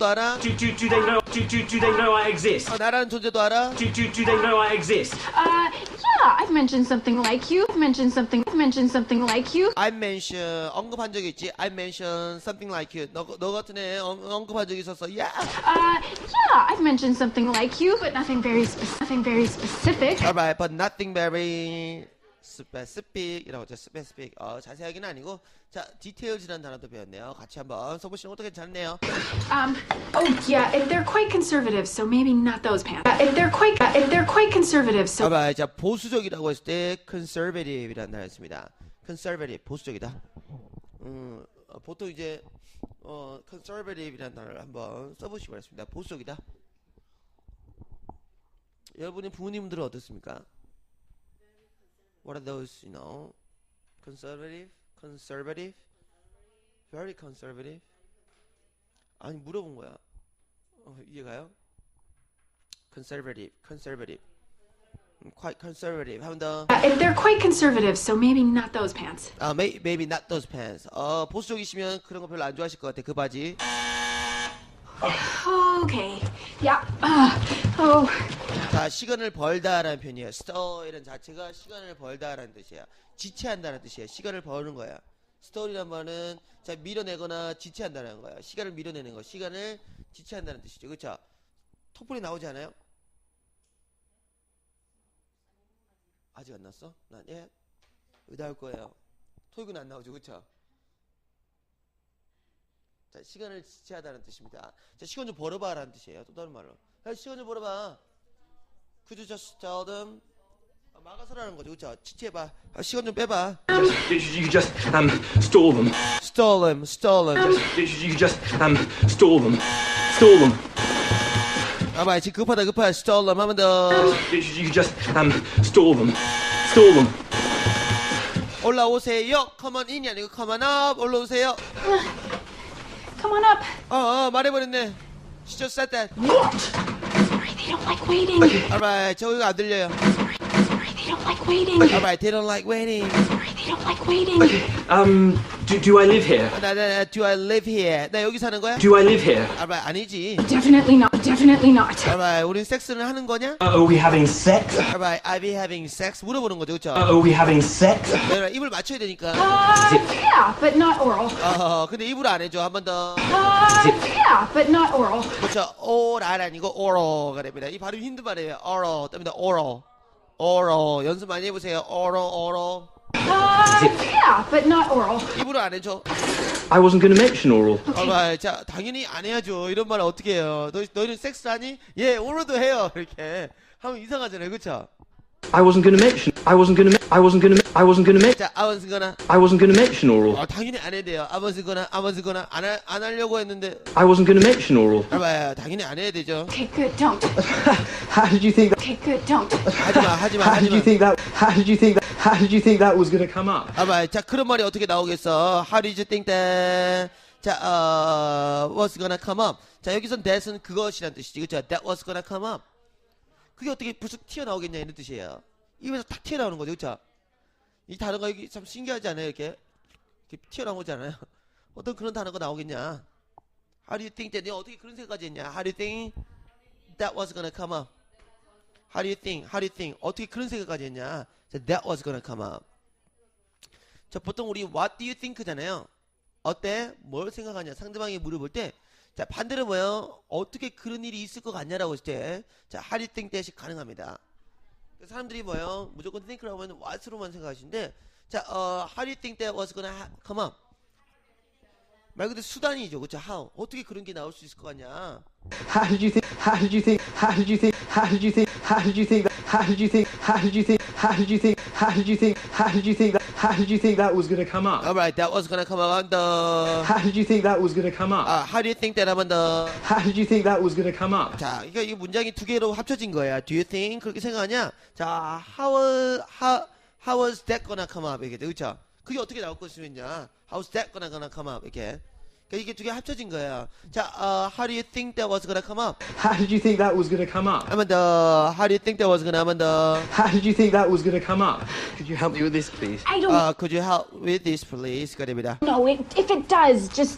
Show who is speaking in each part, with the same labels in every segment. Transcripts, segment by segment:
Speaker 1: 알아?
Speaker 2: Do, do, do they know? Do, do, do they know I exist?
Speaker 1: 어, 나라는 존재도 알아?
Speaker 2: Do, do, do they know I exist?
Speaker 3: Uh, yeah, I've mentioned something like you. I've mentioned something. I've mentioned something like you.
Speaker 1: I mention 언급한 적이 있지. I mention something like you. 너, 너 같은 애 언, 언급한 적이 있었어. 야.
Speaker 3: Uh, yeah, I've mentioned something like you, but nothing very specific. Nothing very specific.
Speaker 1: Alright, but nothing very Specific이라고 하죠. specific. 어, 자세하게는 아니고 자, details이라는 단어도 배웠네요. 같이 한번 써보시는 것도 괜찮네요.
Speaker 3: Um, oh yeah, and they're quite conservative, so maybe not those pants. Uh, and they're quite, uh, and they're quite conservative, so
Speaker 1: alright, 자, 보수적이라고 했을 때 conservative이라는 단어였습니다. conservative, 보수적이다. 음, 어, 보통 이제 어, conservative이라는 단어를 한번 써보시기 바랍니다. 보수적이다. 여러분의 부모님들은 어떻습니까? What are those, you know? Conservative? Conservative? Very conservative? 아니 물어본 거야. 어, 이해가요? Conservative, conservative. 음, Quite conservative. 한 번 더.
Speaker 3: uh, and they're quite conservative, so maybe not those pants.
Speaker 1: 아, may, maybe not those pants. 어, 보수적이시면 그런 거 별로 안 좋아하실 것 같아. 그 바지.
Speaker 3: Okay, yeah. Uh, oh,
Speaker 1: 자, 시간을 벌다라는 표현이에요. store이라는 자체가 시간을 벌다라는 뜻이야. 지체한다는 뜻이에요. 시간을 버는 거야. store이란 말은 자, 밀어내거나 지체한다는 거야. 시간을 밀어내는 거. 시간을 지체한다는 뜻이죠. 그렇죠? 토플이 나오지 않아요? 아직 안 났어? 난 예. 왜 나올 거예요? 토익은 안 나오죠. 그렇죠? 자, 시간을 지체하다는 뜻입니다. 자, 시간 좀 벌어봐라는 뜻이에요. 또 다른 말로. 야, 시간 좀 벌어봐. Could you just tell them? 아, 막아서라는 거죠, 그렇죠? 지체해봐. 아, 시간 좀 빼봐.
Speaker 2: Just, you, you just um stall them.
Speaker 1: Stall them, stall them.
Speaker 2: You, you just um stall them. Stall them.
Speaker 1: 아마 지금 급하다, 급하다. Stall them. 하면 더.
Speaker 2: You, you just um stall them. Stall them.
Speaker 1: 올라오세요. Come on in이 아니고 come on up. 올라오세요.
Speaker 3: come on up.
Speaker 1: 어, 어, 말해버렸네. She just said that.
Speaker 3: Sorry, They don't like waiting.
Speaker 1: Alright, 저기가 안 들려요.
Speaker 3: Sorry, sorry, they don't like waiting.
Speaker 1: Alright, they don't like waiting.
Speaker 3: Sorry, they don't like waiting.
Speaker 2: Um, do, do I live here?
Speaker 1: 나, 나, 나, do I live here? 나 여기 사는 거야?
Speaker 2: Do I live here?
Speaker 1: Alright, 아니지.
Speaker 3: Definitely not. Definitely not.
Speaker 1: Alright, 우린 섹스는 하는 거냐?
Speaker 2: Uh, are we having sex?
Speaker 1: Alright, I be having sex? 물어보는 거죠, 그쵸?
Speaker 2: Uh, are we having sex?
Speaker 1: 내가 입을 맞춰야 되니까.
Speaker 3: Uh, yeah, but not oral.
Speaker 1: 어, 근데 입으로 안 해줘. 한 번 더.
Speaker 3: Uh, yeah, but not oral.
Speaker 1: 그렇죠. oral 아니고 oral가 됩니다. 이 발음이 힘든 말이에요. oral. 됩니다. oral. oral. 연습 많이 해보세요. oral, oral.
Speaker 3: Uh, yeah, but not oral.
Speaker 1: 입으로 안 해줘.
Speaker 2: I wasn't going to mention oral.
Speaker 1: alright. 자, 당연히 안 해야죠. 이런 말 어떻게 해요? 너, 너희는 섹스 하니? 예, oral도 해요. 이렇게. 하면 이상하잖아요. 그쵸?
Speaker 2: I wasn't going to mention. I wasn't going to. I wasn't to. I wasn't going to.
Speaker 1: 자, I was gonna.
Speaker 2: I wasn't to mention oral.
Speaker 1: 어, 당연히 안 해야 돼요. I was gonna, I was gonna. 안, 하, 안 하려고 했는데.
Speaker 2: I wasn't going to mention oral.
Speaker 1: 알바야, 당연히 안 해야 되죠.
Speaker 3: Okay, good. Don't.
Speaker 2: How did you think? That,
Speaker 3: Okay, good. Don't.
Speaker 1: 하지 마, 하지 마,
Speaker 2: how did you think that? How did you think that? How did you think that was going to come up?
Speaker 1: 알바, 자, 그런 말이 어떻게 나오겠어? How did you think that? 자, 어, was gonna come up. 자, 여기선 that은 그것이란 뜻이지. 그쵸? That was gonna come up. 그게 어떻게 불쑥 튀어나오겠냐, 이런 뜻이에요. 입에서 탁 튀어나오는 거죠. 그쵸? 이 단어가 여기 참 신기하지 않아요? 이렇게? 이렇게 튀어나오지 않아요? 어떤 그런 단어가 나오겠냐? How do you think that? 어떻게 그런 생각까지 했냐? How do you think that was gonna come up? How do you think? How do you think? 어떻게 그런 생각까지 했냐? 자, that was gonna come up. 자, 보통 우리 what do you think잖아요. 어때? 뭘 생각하냐? 상대방이 물어볼 때, 자, 반대로 뭐예요? 어떻게 그런 일이 있을 것 같냐라고 했을 때, 자, how do you think that이 가능합니다. 사람들이 뭐예요? 무조건 think라고 하면 what으로만 생각하시는데, 자, 어, how do you think that was gonna come up? 말 그대로 수단이죠. 그쵸? how? 어떻게 그런 게 나올 수 있을 것 같냐?
Speaker 2: How did you think? How did you think? How did you think? How did you think? How did you think? That, how did you think? How did you think? How did you think? How did you think? How did you think that? How did you think that was to come up?
Speaker 1: Alright, that was gonna come up on the,
Speaker 2: How did you think that was to come up?
Speaker 1: 아, how do you think that 하면 the,
Speaker 2: How did you think that was to come up?
Speaker 1: 자, 그러니까 이 문장이 두 개로 합쳐진 거야. Do you think 그렇게 생각하냐? 자, how how how was that gonna come up 이게 그렇죠? 그게 어떻게 나올 것이냐? How's that gonna gonna come up 이렇게. 그러니까 이게 두 개 합쳐진 거야. 자, 어, how do you think that was gonna come up?
Speaker 2: How did you think that was going to come up?
Speaker 1: 하면 더, how do you think that was gonna 하면 더,
Speaker 2: How did you think that was going to come up? Could you help me with this, please?
Speaker 3: I don't
Speaker 1: 어, could you help with this please? 가 됩니다.
Speaker 3: know. It, if it does, just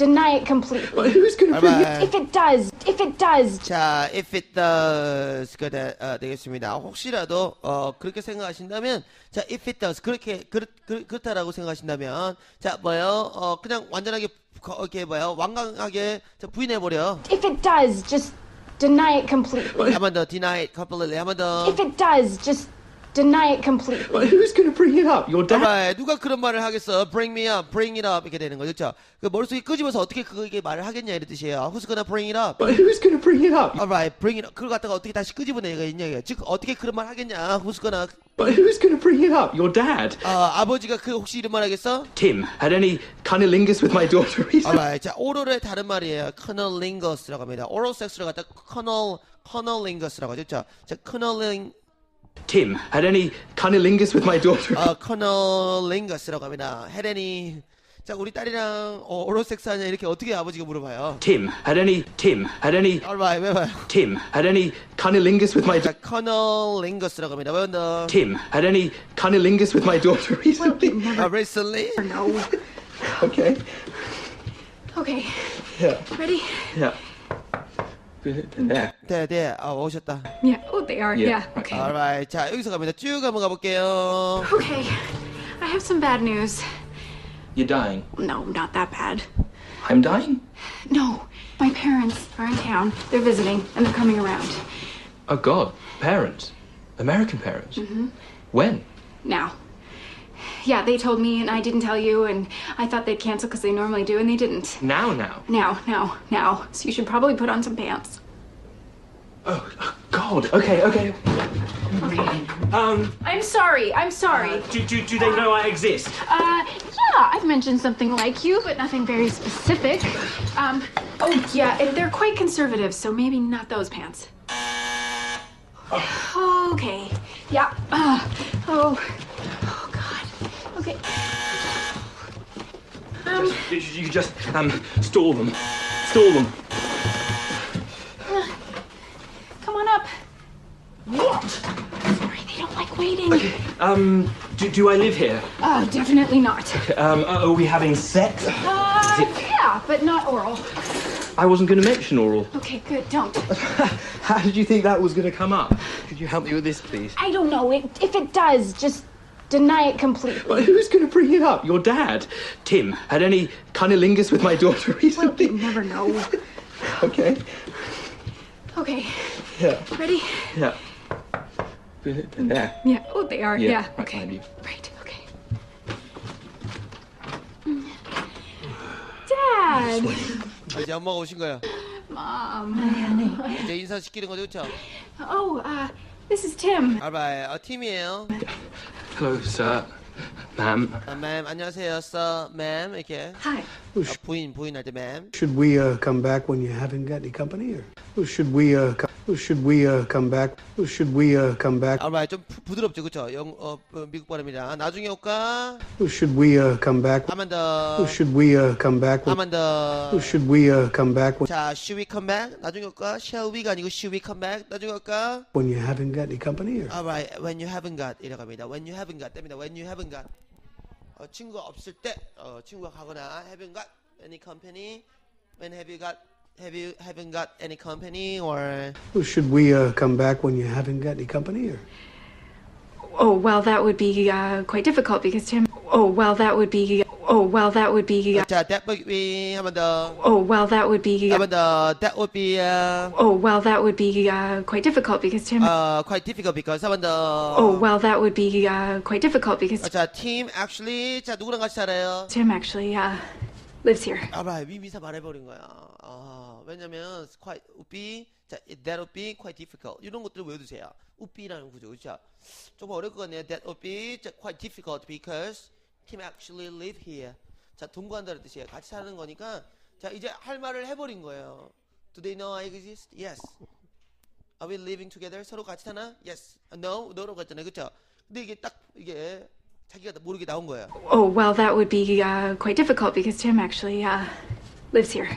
Speaker 3: deny it completely.
Speaker 2: But who's it?
Speaker 1: 알바이.
Speaker 3: If it does, if it does,
Speaker 1: 자, if it does가 되, 어, 되겠습니다. 혹시라도 어, 그렇게 생각하신다면, 자, if it does 그렇게 그렇, 그, 그렇다라고 생각하신다면, 자, 뭐요? 어, 그냥 완전하게 거- 이렇게 뭐요? 완강하게 자, 부인해 버려.
Speaker 3: if it does, just deny it completely.
Speaker 1: 한번 더 deny it completely. 한번 더.
Speaker 3: If it does, just deny it completely.
Speaker 2: But who's going to bring it up? Your dad?
Speaker 1: 알바이. 누가 그런 말을 하겠어? Bring me up, bring it up 이렇게 되는 거죠, 그렇죠? 그 머릿속에 끄집어서 어떻게 그게 말을 하겠냐 이런 뜻이에요. Who's gonna bring it up?
Speaker 2: But who's going to bring it up?
Speaker 1: Alright, bring it up. 그걸 갖다가 어떻게 다시 끄집어내가 있냐 이게. 즉 어떻게 그런 말 하겠냐? Who's gonna?
Speaker 2: But who's going to bring it up? Your dad?
Speaker 1: 어, 아버지가 그 혹시 이런 말 하겠어?
Speaker 2: Tim had any cunnilingus with my daughter recently?
Speaker 1: alright, 자 오럴의 다른 말이에요. 커널링거스라고 합니다. 오럴 섹스를 갖다 커널 커널 링거스라고 하죠. 자, 자 커널링
Speaker 2: Tim had any cunnilingus with my daughter?
Speaker 1: 어 커널링거스라고 합니다. 헤레니 자 우리 딸이랑 어, 오럴 섹스 하냐 이렇게 어떻게 아버지가 물어봐요.
Speaker 2: Tim had any Tim had any
Speaker 1: alright, 왜 봐요?
Speaker 2: Tim had any cunnilingus with my
Speaker 1: 자 커널링거스라고 합니다. 왜 더?
Speaker 2: Tim had any cunnilingus with my daughter recently?
Speaker 1: 아, recently?
Speaker 3: No.
Speaker 2: okay.
Speaker 3: Okay,
Speaker 2: Yeah.
Speaker 3: ready?
Speaker 2: Yeah. There.
Speaker 1: 네, 네, 아 오셨다.
Speaker 3: Yeah. Oh, they are.
Speaker 2: Yeah.
Speaker 3: Yeah. Okay.
Speaker 1: alright, 자 여기서 갑니다. 쭉 한번 가볼게요.
Speaker 3: Okay. I have some bad news.
Speaker 2: You're dying.
Speaker 3: No, not that bad.
Speaker 2: I'm dying?
Speaker 3: No, my parents are in town. They're visiting and they're coming around.
Speaker 2: Oh God. Parents. American parents. When?
Speaker 3: Now. Yeah, they told me and I didn't tell you, and I thought they'd cancel because they normally do, and they didn't.
Speaker 2: Now now.
Speaker 3: Now, now, now. So you should probably put on some pants.
Speaker 2: Oh, oh God. Okay, okay.
Speaker 3: Okay.
Speaker 4: Um,
Speaker 3: I'm sorry. I'm sorry.
Speaker 4: do, do, do they know I exist?
Speaker 3: Uh, yeah, I've mentioned something like you, but nothing very specific. Um, oh, yeah, and they're quite conservative, so maybe not those pants. Okay. Yeah. Uh, oh. Oh, God. Okay. Um,
Speaker 4: You, you just um stall them, stall them.
Speaker 3: come on up. What? Sorry, they don't like waiting.
Speaker 4: Um, do, do I live here?
Speaker 3: Uh, definitely not.
Speaker 4: Um, are we having sex?
Speaker 3: Uh, yeah, but not oral.
Speaker 4: I wasn't going to mention oral.
Speaker 3: Okay, good. Don't.
Speaker 2: How did you think that was going to come up? Could you help me with this, please?
Speaker 3: I don't know. It, if it does, just deny it completely.
Speaker 2: But who's going to bring it up? Your dad? Tim had any cunnilingus with my daughter recently?
Speaker 3: Never know.
Speaker 2: Okay.
Speaker 3: Okay,
Speaker 2: Yeah.
Speaker 3: ready?
Speaker 2: Yeah. There.
Speaker 3: Yeah. Oh, they are.
Speaker 2: Yeah,
Speaker 3: Yeah.
Speaker 2: right
Speaker 3: Okay.
Speaker 2: behind you.
Speaker 3: Right. Okay. Dad.
Speaker 1: 아, 이제 엄마가 오신 거야.
Speaker 3: Mom.
Speaker 1: 이제 인사시키는 거죠, 그렇죠?
Speaker 3: Oh, uh, this is Tim.
Speaker 1: 알바이, 어, 팀이에요.
Speaker 4: Hello, sir, ma'am.
Speaker 1: 아, 맴, 안녕하세요, sir, 맴 이렇게.
Speaker 3: Hi.
Speaker 1: 아, 부인, 부인 할 때 맴.
Speaker 5: Should we uh, come back when you haven't got any company, or should we uh, co- should we uh, come back? Should we uh, come back?
Speaker 1: 알바이 좀 부, 부드럽죠, 그렇죠? 영, 어, 어, 미국 발음이라. 나중에 올까?
Speaker 5: Should we uh, come back?
Speaker 1: 한 번 더.
Speaker 5: Should we uh, come back?
Speaker 1: 한 번
Speaker 5: When,
Speaker 1: 더.
Speaker 5: should we uh, come back when,
Speaker 1: 자, should we come back? 나중에 올까? Shall we가 아니고 should we come back? 나중에 올까?
Speaker 5: when you haven't got any company, or
Speaker 1: Alright, when you haven't got 이라고 합니다. When you haven't got 됩니다. When you haven't got 어, 친구가 없을 때 어, 친구가 가거나 haven't got any company. When have you got have you haven't got any company or
Speaker 5: should we uh, come back when you haven't got any company, or
Speaker 3: Oh, well, that would be uh, quite difficult because Tim. Oh, well, that would be. Oh, well, that would be.
Speaker 1: 자, that would be 한번 더.
Speaker 3: Oh, well, that would be.
Speaker 1: 한번 더. That would be uh,
Speaker 3: Oh, well, that would be uh, quite difficult because Tim.
Speaker 1: uh, quite difficult because 한번 더.
Speaker 3: Oh, well, that would be uh, quite difficult because
Speaker 1: 자, team actually 자 누구랑 같이 살아요?
Speaker 3: Tim actually uh, lives here.
Speaker 1: 알바이 미미사 말해버린 거야. 아, 왜냐면 quite would be 자 that would be quite difficult 이런 것들을 외워두세요. would be라는 구조 그렇죠? 좀 어려울 것 같네요. That would be 자, quite difficult because Tim actually live here. 자 동거한다는 뜻이에요. 같이 사는 거니까 자 이제 할 말을 해버린 거예요. Do they know I exist? Yes. Are we living together? 서로 같이 사나? Yes. No. No라고 했잖아요. 그렇죠? 근데 이게 딱 이게 자기가 모르게 나온 거예요.
Speaker 3: Oh, well, that would be uh, quite difficult because Tim actually uh, lives here.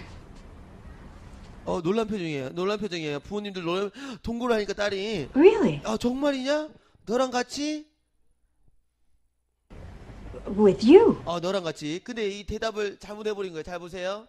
Speaker 1: 어 놀란 표정이에요. 놀란 표정이에요. 부모님들 놀란 동거를 하니까 딸이
Speaker 3: Really?
Speaker 1: 아 정말이냐? 너랑 같이?
Speaker 3: With you?
Speaker 1: 어 너랑 같이. 근데 이 대답을 잘못해버린 거예요. 잘 보세요.